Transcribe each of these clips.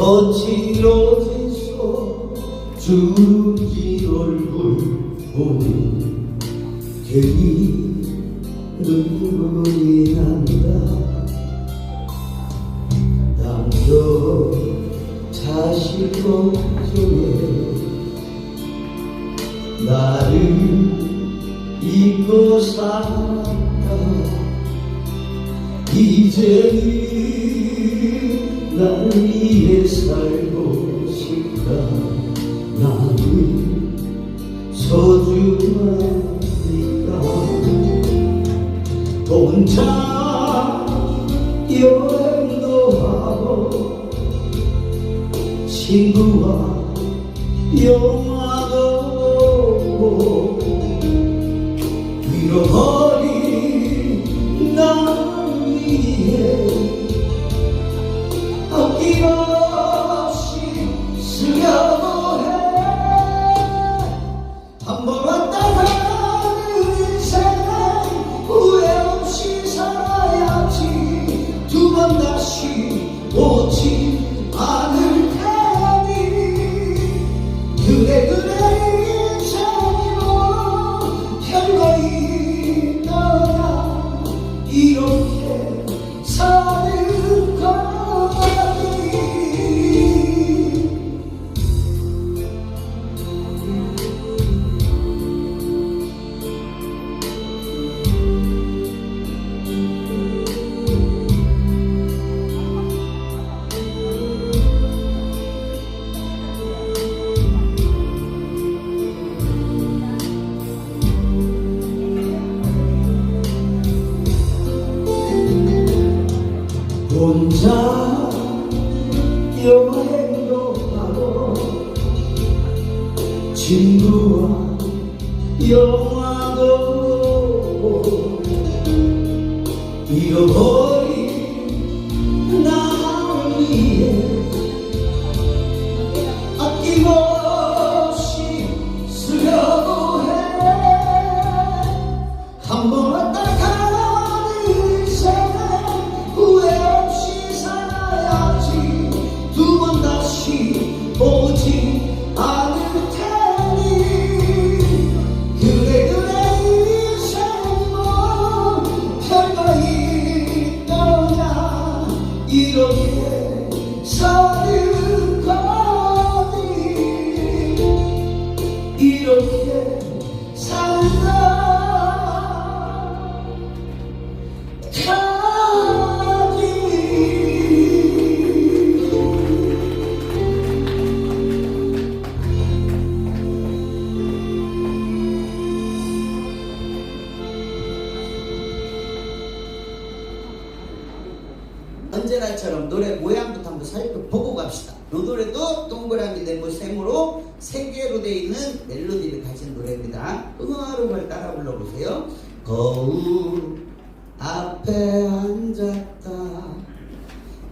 손 주름진 얼굴 보니 괜히 눈물이 난다. 남도 자식 걱 혼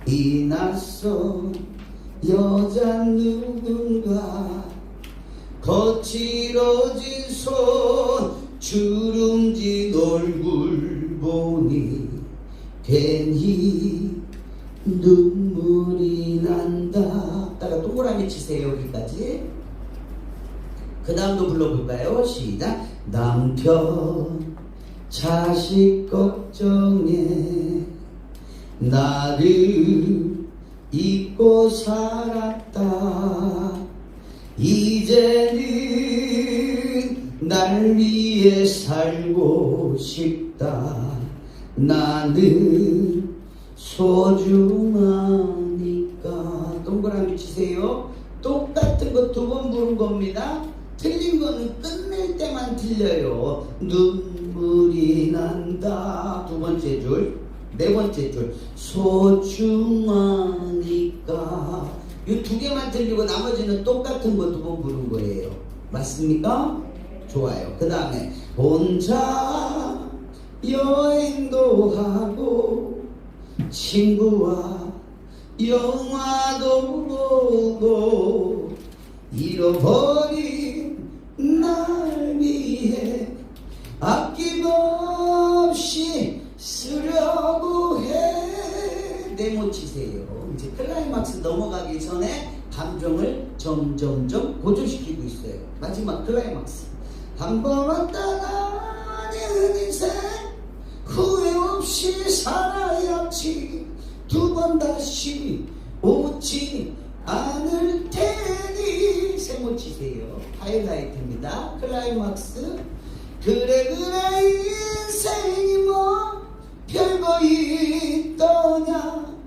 이 낯선 여자 누군가 거칠어진 손 주름진 얼굴 보니 괜히 눈물이 난다. 따라 동그라미 치세요 여기까지. 그 다음도 불러볼까요? 시작. 남편 자식 걱정에 나를 잊고 살았다. 이제는 날 위해 살고 싶다. 나는 소중하니까. 동그라미 치세요. 똑같은 거 두 번 부른 겁니다. 틀린 거는 끝낼 때만 틀려요. 눈물이 난다. 두 번째 줄 네 번째 줄. 소중하니까. 이 두 개만 틀리고 나머지는 똑같은 거 두 번 부른 거예요. 맞습니까? 좋아요. 그 다음에 혼자 여행도 하고 친구와 영화도 보고 잃어버린 날 위해 넘어가기 전에 감정을 점점점 고조시키고 있어요. 마지막 클라이막스. 한 번 왔다가 는 인생 후회 없이 살아야지 두 번 다시 오지 않을 테니 세모 치세요. 하이라이트입니다. 클라이막스. 그래 그래 인생이 뭐 별거 있더냐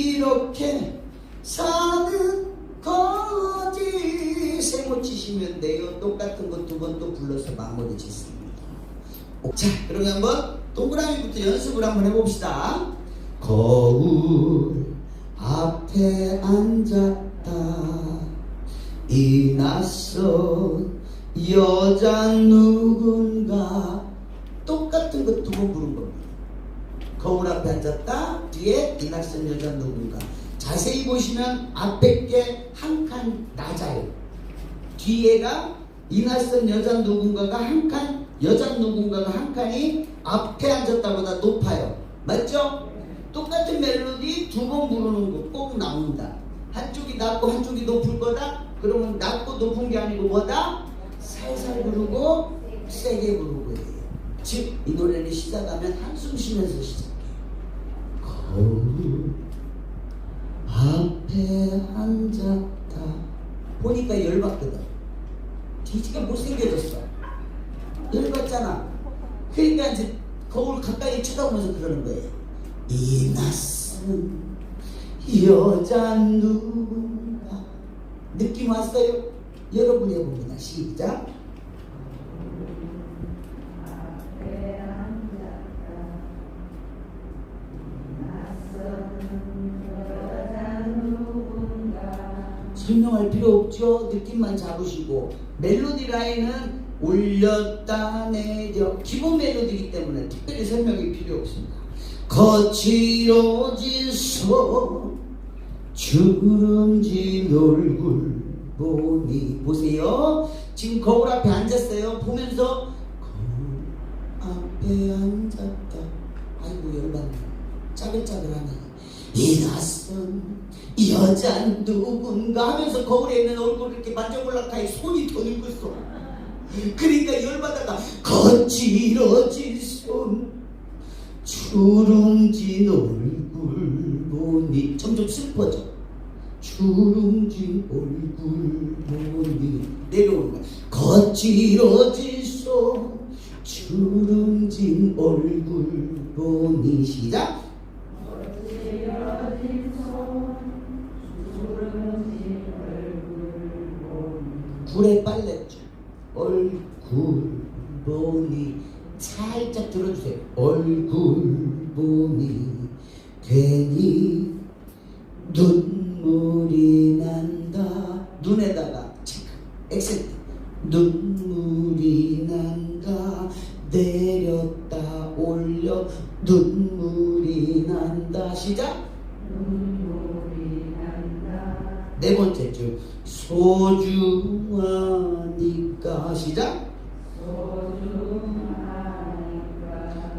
이렇게 사는 거지. 세모 치시면 돼요 똑같은 거 두 번 또 불러서 마무리 짓습니다. 자 그러면 한번 동그라미부터 연습을 한번 해봅시다. 거울 앞에 앉았다. 이 낯선 여자 누군가 똑같은 거 두 번 부른 겁니다. 거울 앞에 앉았다 뒤에 이 낯선 여자 누군가 자세히 보시면 앞에 게 한 칸 낮아요. 뒤에가 이 낯선 여자 누군가가 한 칸 여자 누군가가 한 칸이 앞에 앉았다보다 높아요. 맞죠? 똑같은 멜로디 두 번 부르는 거 꼭 나온다. 한쪽이 낮고 한쪽이 높을 거다? 그러면 낮고 높은 게 아니고 뭐다? 살살 부르고 세게 부르고 해요. 즉 이 노래를 시작하면 한숨 쉬면서 시작 해요 거울 앞에 앉았다. 보니까 열받거든 뒤지가 못생겨졌어. 열받잖아. 그러니까 이제 거울 가까이 쳐다보면서 그러는 거예요. 이 낯선 여자 누군가 느낌 왔어요? 여러분이 해봅니다. 시작 설명할 필요 없죠. 느낌만 잡으시고 멜로디 라인은 올렸다 내려 기본 멜로디이기 때문에 특별히 설명이 필요 없습니다. 거칠어진 손 주름진 얼굴 보니 보세요. 지금 거울 앞에 앉았어요. 보면서 거울 앞에 앉았다. 아이고 열받네. 짜글짜글하네. 이 낯선 여자 누군가 하면서 거울에 있는 얼굴을 이렇게 만져볼라카니 손이 더 늙었어. 그러니까 열받아가 거칠어진 손 주름진 얼굴 보니 점점 슬퍼져. 주름진 얼굴 보니 내려오는 거야. 거칠어진 손 주름진 얼굴 보니 시작. 굴에 빨랬죠. 얼굴 보니 살짝 들어주세요. 얼굴 보니 괜히 눈물이 난다. 눈에다가 체크 엑센 소중하니까. 시작.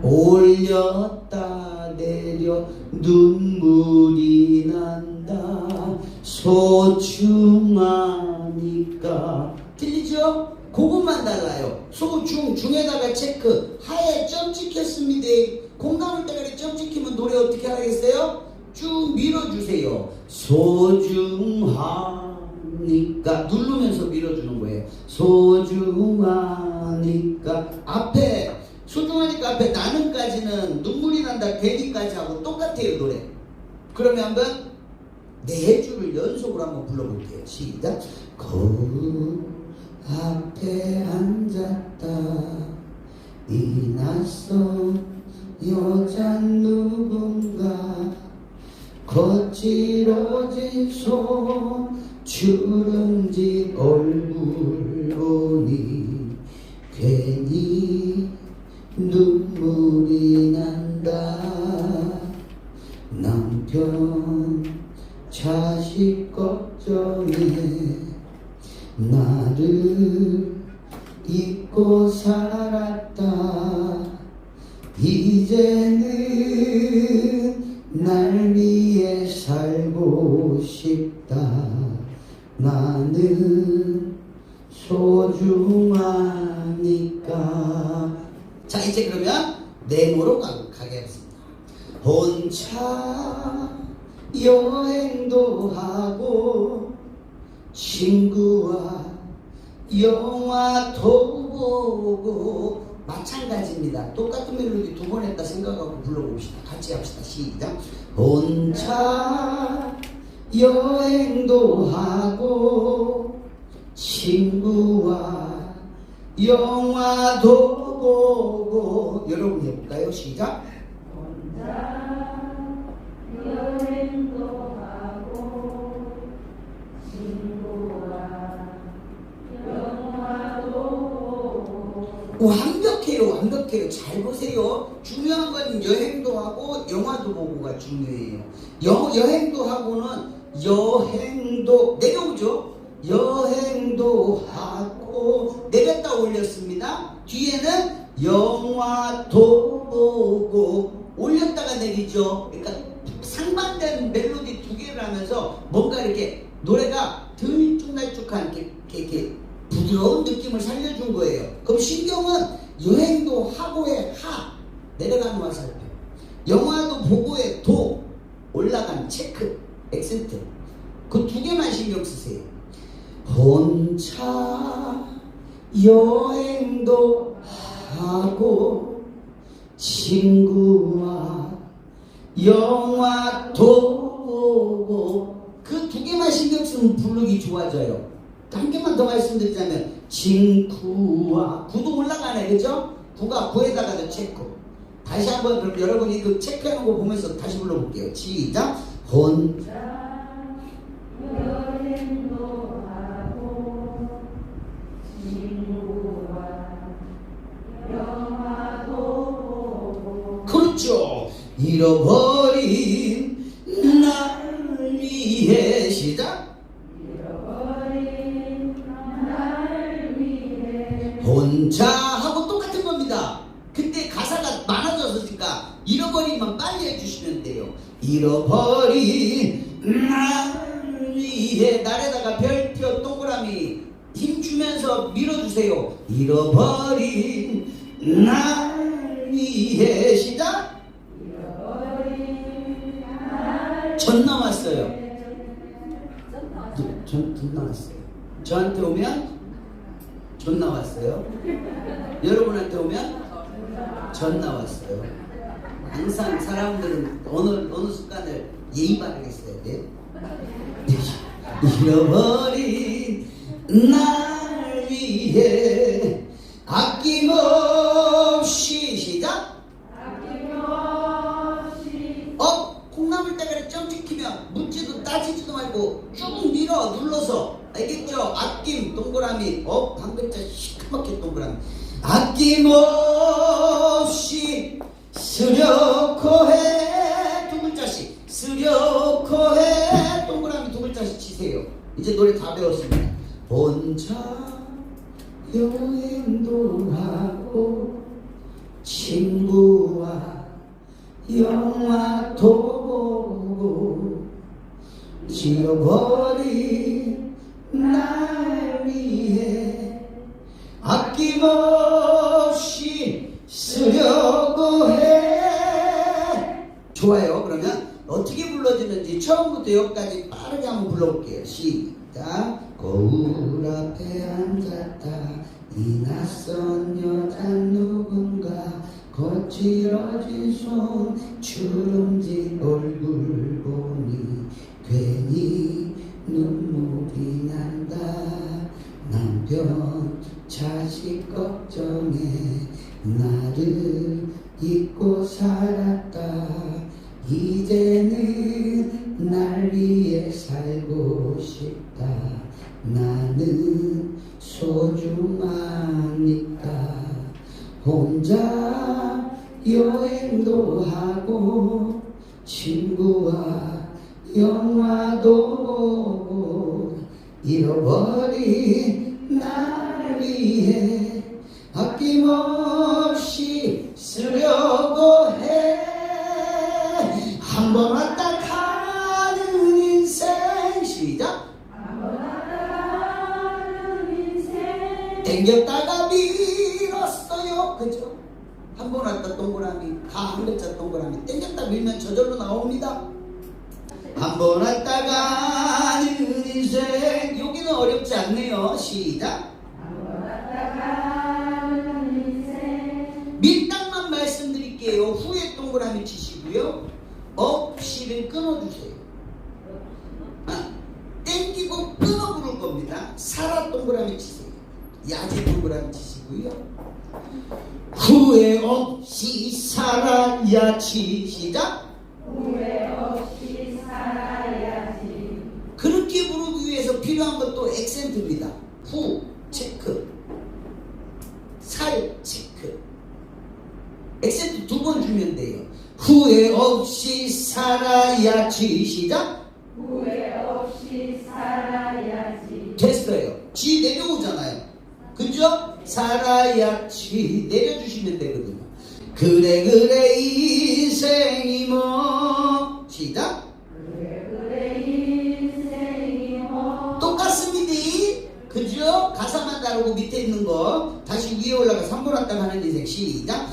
올렸다 내려. 눈물이 난다. 소중하니까. 틀리죠? 그것만 달라요. 소중 중에다가 체크. 하에 점 찍혔습니다. 공감을 때가 점 찍히면 노래 어떻게 하겠어요? 쭉 밀어주세요 소중하니까 누르면서 밀어주는 거예요. 소중하니까 앞에 소중하니까 앞에 나는까지는 눈물이 난다 괜히까지 하고 똑같아요 노래. 그러면 한번 네 줄을 연속으로 한번 불러볼게요. 시작. 거울 앞에 앉았다. 이 낯선 여자 누군가 거칠어진 손 주름 진 얼굴 보니 괜히 눈물이 난다. 남편 자식 걱정에 나를 잊고 살았다 나는 소중하니까 자 이제 그러면 네모로 가, 가겠습니다 혼자 여행도 하고 친구와 영화도 보고 마찬가지입니다. 똑같은 멜로디 두 번 했다 생각하고 불러봅시다. 같이 합시다. 시작. 혼자 여행도 하고 친구와 영화도 보고 여러분 해볼까요? 시작. 여행도 하고 친구와 영화도 보고 완벽해요, 완벽해요. 잘 보세요. 중요한 건 여행도 하고 영화도 보고가 중요해요. 여, 여행도 하고는 여행도 내려오죠. 여행도 하고 내렸다 올렸습니다. 뒤에는 영화도 보고 올렸다가 내리죠. 그러니까 상반된 멜로디 두 개를 하면서 뭔가 이렇게 노래가 들쭉날쭉한 이렇게, 이렇게 부드러운 느낌을 살려준 거예요. 그럼 신경은 여행도 하고의 하 내려가는 말 살펴. 영화도 보고의 도 올라간 체크 액센트 그 두 개만 신경 쓰세요. 혼자 여행도 하고 친구와 영화도 보고 그 두 개만 신경 쓰면 부르기 좋아져요. 한 개만 더 말씀드리자면 친구와 구도 올라가네 그죠? 구가 구에다가 체크. 다시 한번 그럼 여러분이 그 체크하는 거 보면서 다시 불러볼게요. 시작. 혼자 하고 보고 그렇죠. 잃어버린 날 위해 시작 잃어버린 날 위해 시작. 잃어버린 날전 나왔어요. 전, 전 나왔어요. 저한테 오면 전 나왔어요. 여러분한테 오면 전 나왔어요. 항상 사람들은 어느 어느 습관을 예의 바르게 써야 돼. 잃어버린 날 아낌 동그라미. 어? 방글자 시커멓게 동그라미. 아낌없이 쓰려고 해두 글자씩. 쓰려고 해 동그라미 두 글자씩 치세요. 이제 노래 다 배웠습니다. 혼자 여행도 하고 친구와 영화도 보고 지워버린 날 위해 아낌없이 쓰려고 해. 좋아요. 그러면 어떻게 불러지는지 처음부터 여기까지 빠르게 한번 불러볼게요. 시작. 거울 앞에 앉았다. 이 낯선 여자 누군가 거칠어진 손 주름진 얼굴 보니 괜히 남편 자식 걱정에 나를 잊고 살았다. 이제는 날 위해 살고 싶다 땡겼다가 밀었어요. 그죠? 한 번 왔다 동그라미 다 한 글자 동그라미. 땡겼다 밀면 저절로 나옵니다. 한 번 왔다가는 인생 여기는 어렵지 않네요. 시작. 밀당만 말씀드릴게요. 후에 동그라미 치시고요. 없이를 끊어주세요. 아, 땡기고 끊어 부를 겁니다. 살아 동그라미 치세요 야지 동그라미 치시고요 후회 없이 살아야지 시작 후회 없이 살아야지 그렇게 부르기 위해서 필요한 것도 액센트입니다. 후 체크, 살 체크. 액센트 두 번 주면 돼요. 후회 없이 살아야지 시작. 후회 없이 살아야지 됐어요. 지 내려오잖아요. 그죠? 살아야지 내려주시면 되거든요. 그래 그래 인생이 뭐 시작. 그래 그래 인생이 뭐 똑같습니다. 그죠? 가사만 다르고 밑에 있는 거 다시 위에 올라가 3번 왔다 가는 인생 시작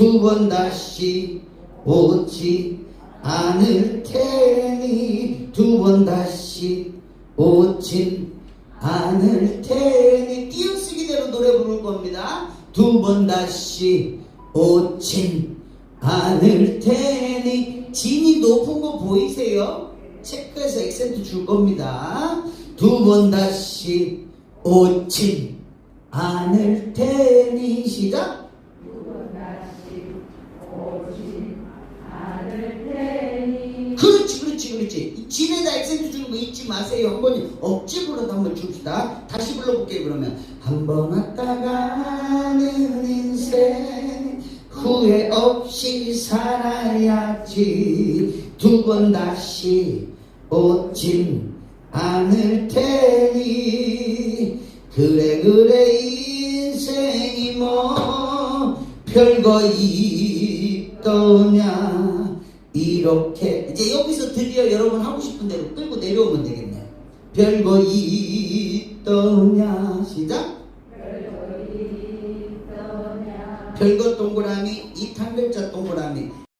두 번 다시 오지 않을 테니 두 번 다시 오진 않을 테니 띄어쓰기대로 노래 부를 겁니다 두 번 다시 오진 않을 테니 진이 높은 거 보이세요? 체크해서 액센트 줄 겁니다. 두 번 다시 오진 않을 테니 시작. 두번 다시 오지 않을 테니 그렇지 그렇지 그렇지. 이 진에다 액센트 주는 거 잊지 마세요. 한번 억지로라도 한번 줍시다. 다시 불러볼게요 그러면. 한 번 왔다가는 인생 후회 없이 살아야지. 두 번 다시 오진 않을 테니. 그래 그래 인생이 뭐 별거 있 더냐 이렇게 이제 여기서 드디어 여러분 하고 싶은 대로 끌고 내려오면 되겠네요 별거 있더냐 시작 별거 동그라미 이 탄글자 동그라미